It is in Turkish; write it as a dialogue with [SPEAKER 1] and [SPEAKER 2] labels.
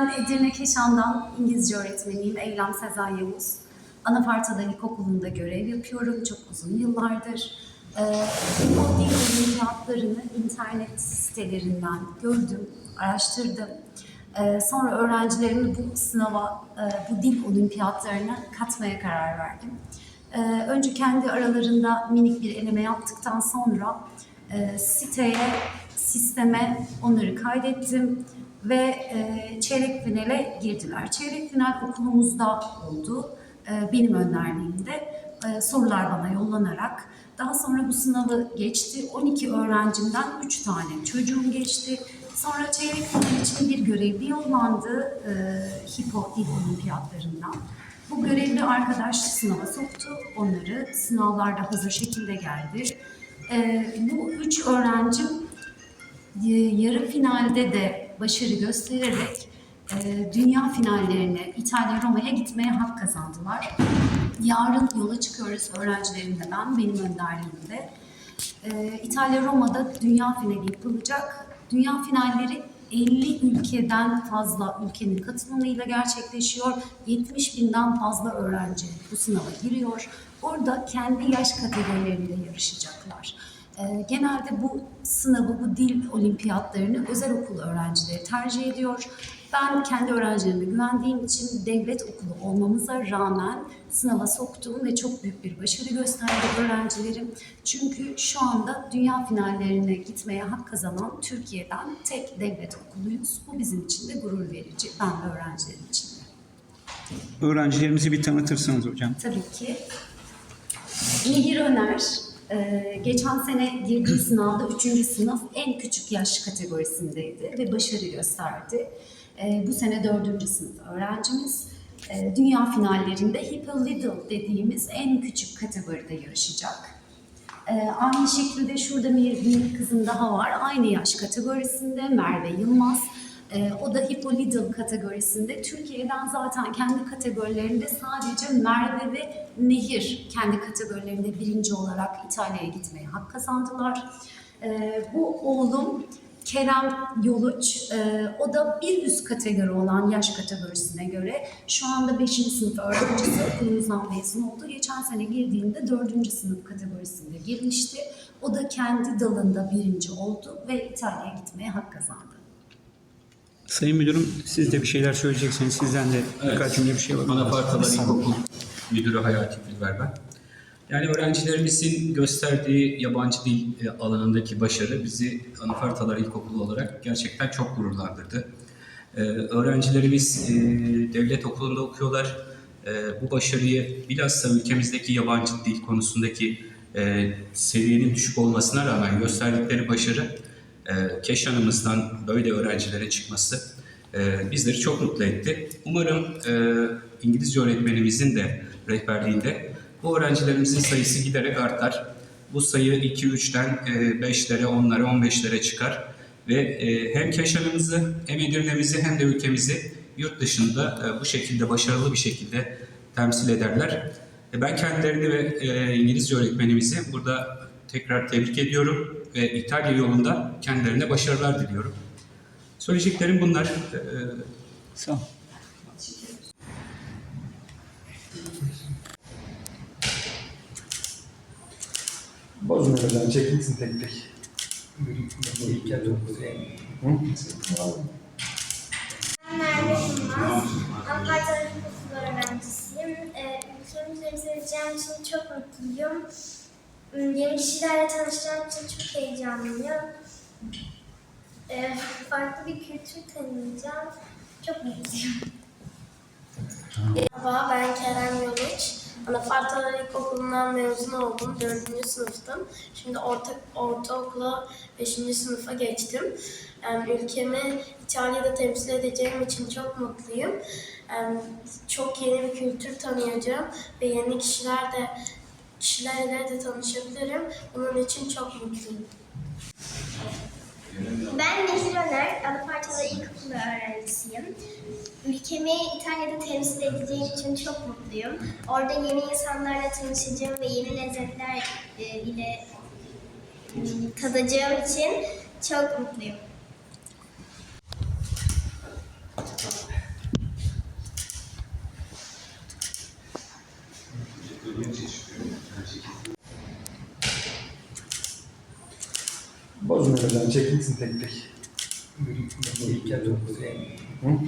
[SPEAKER 1] Ben Edirne Keşan'dan İngilizce öğretmeniyim. Eylem Sezai Yavuz. Anafartalı İlkokulu'nda görev yapıyorum çok uzun yıllardır. Ee, o dil olimpiyatlarını internet sitelerinden gördüm, araştırdım. Ee, sonra öğrencilerimi bu sınava, e, bu dil olimpiyatlarına katmaya karar verdim. Ee, önce kendi aralarında minik bir eleme yaptıktan sonra e, siteye, sisteme onları kaydettim ve e, çeyrek finale girdiler. Çeyrek final okulumuzda oldu. E, benim önderliğimde e, sorular bana yollanarak. Daha sonra bu sınavı geçti. 12 öğrencimden 3 tane çocuğum geçti. Sonra çeyrek final için bir görevli yollandı e, HIPO Dil Olimpiyatlarından. Bu görevli arkadaş sınava soktu. Onları sınavlarda hazır şekilde geldi. E, bu üç öğrencim e, yarı finalde de başarı göstererek e, dünya finallerine İtalya Roma'ya gitmeye hak kazandılar. Yarın yola çıkıyoruz öğrencilerimle ben, benim önderliğimde. E, İtalya Roma'da dünya finali yapılacak. Dünya finalleri 50 ülkeden fazla ülkenin katılımıyla gerçekleşiyor. 70 binden fazla öğrenci bu sınava giriyor. Orada kendi yaş kategorilerinde yarışacaklar. Ee, Genelde bu sınavı, bu dil olimpiyatlarını özel okul öğrencileri tercih ediyor. Ben kendi öğrencilerime güvendiğim için devlet okulu olmamıza rağmen sınava soktuğum ve çok büyük bir başarı gösterdi öğrencilerim. Çünkü şu anda dünya finallerine gitmeye hak kazanan Türkiye'den tek devlet okuluyuz. Bu bizim için de gurur verici, ben ve öğrencilerim için de.
[SPEAKER 2] Öğrencilerimizi bir tanıtırsanız hocam.
[SPEAKER 1] Tabii ki. Nehir Öner, e, geçen sene girdiği sınavda 3. sınıf en küçük yaş kategorisindeydi ve başarı gösterdi. E, bu sene 4. sınıf öğrencimiz. E, dünya finallerinde Hippo Little dediğimiz en küçük kategoride yarışacak. E, aynı şekilde şurada bir, bir kızım daha var. Aynı yaş kategorisinde Merve Yılmaz. E, o da Hippo Little kategorisinde. Türkiye'den zaten kendi kategorilerinde sadece Merve ve Nehir kendi kategorilerinde birinci olarak İtalya'ya gitmeye hak kazandılar. E, bu oğlum Kerem Yoluç, e, o da bir üst kategori olan yaş kategorisine göre şu anda 5. sınıf öğrencisi okulumuzdan mezun oldu. Geçen sene girdiğinde 4. sınıf kategorisinde girmişti. O da kendi dalında birinci oldu ve İtalya'ya gitmeye hak kazandı.
[SPEAKER 2] Sayın Müdürüm siz de bir şeyler söyleyecekseniz sizden de birkaç cümle bir şey var.
[SPEAKER 3] Anafartalar İlkokul Müdürü Hayati Gülver ben. Yani öğrencilerimizin gösterdiği yabancı dil e, alanındaki başarı bizi Anafartalar İlkokulu olarak gerçekten çok gururlandırdı. Ee, öğrencilerimiz e, devlet okulunda okuyorlar. E, bu başarıyı bilhassa ülkemizdeki yabancı dil konusundaki e, seviyenin düşük olmasına rağmen gösterdikleri başarı e, Keşan'ımızdan böyle öğrencilere çıkması e, bizleri çok mutlu etti. Umarım e, İngilizce öğretmenimizin de rehberliğinde bu öğrencilerimizin sayısı giderek artar. Bu sayı 2-3'ten e, 5'lere, 10'lara, 15'lere çıkar ve e, hem Keşan'ımızı hem Edirne'mizi hem de ülkemizi yurt dışında e, bu şekilde başarılı bir şekilde temsil ederler. Ben kendilerini ve İngilizce öğretmenimizi burada tekrar tebrik ediyorum ve İtalya yolunda kendilerine başarılar diliyorum. Söyleyeceklerim bunlar. E,
[SPEAKER 2] Sağ ol.
[SPEAKER 4] Bozmadan çekilsin tek tek.
[SPEAKER 5] Yılmaz, Ankara'da İlkokulu öğrencisiyim. Ee, ülkemi temsil edeceğim için çok mutluyum. Hmm, Yeni kişilerle tanışacağım için çok heyecanlıyım. Ee, farklı bir kültür tanıyacağım. Çok mutluyum.
[SPEAKER 6] Merhaba, ben Kerem Yoluç. Anafartalar İlkokulu'ndan mezun oldum. 4. sınıftım. Şimdi orta, ortaokula 5. sınıfa geçtim. Em, Ülkemi İtalya'da temsil edeceğim için çok mutluyum. Çok yeni bir kültür tanıyacağım ve yeni kişiler de kişilerle de tanışabilirim. Bunun için çok mutluyum.
[SPEAKER 5] Ben Nehir Öner, Anafartalı İlkokulu öğrencisiyim. Ülkemi İtalya'da temsil edeceğim için çok mutluyum. Orada yeni insanlarla tanışacağım ve yeni lezzetler e, ile e, tadacağım için çok mutluyum.
[SPEAKER 4] Bozmuyor hocam çekilsin tek tek. Hı?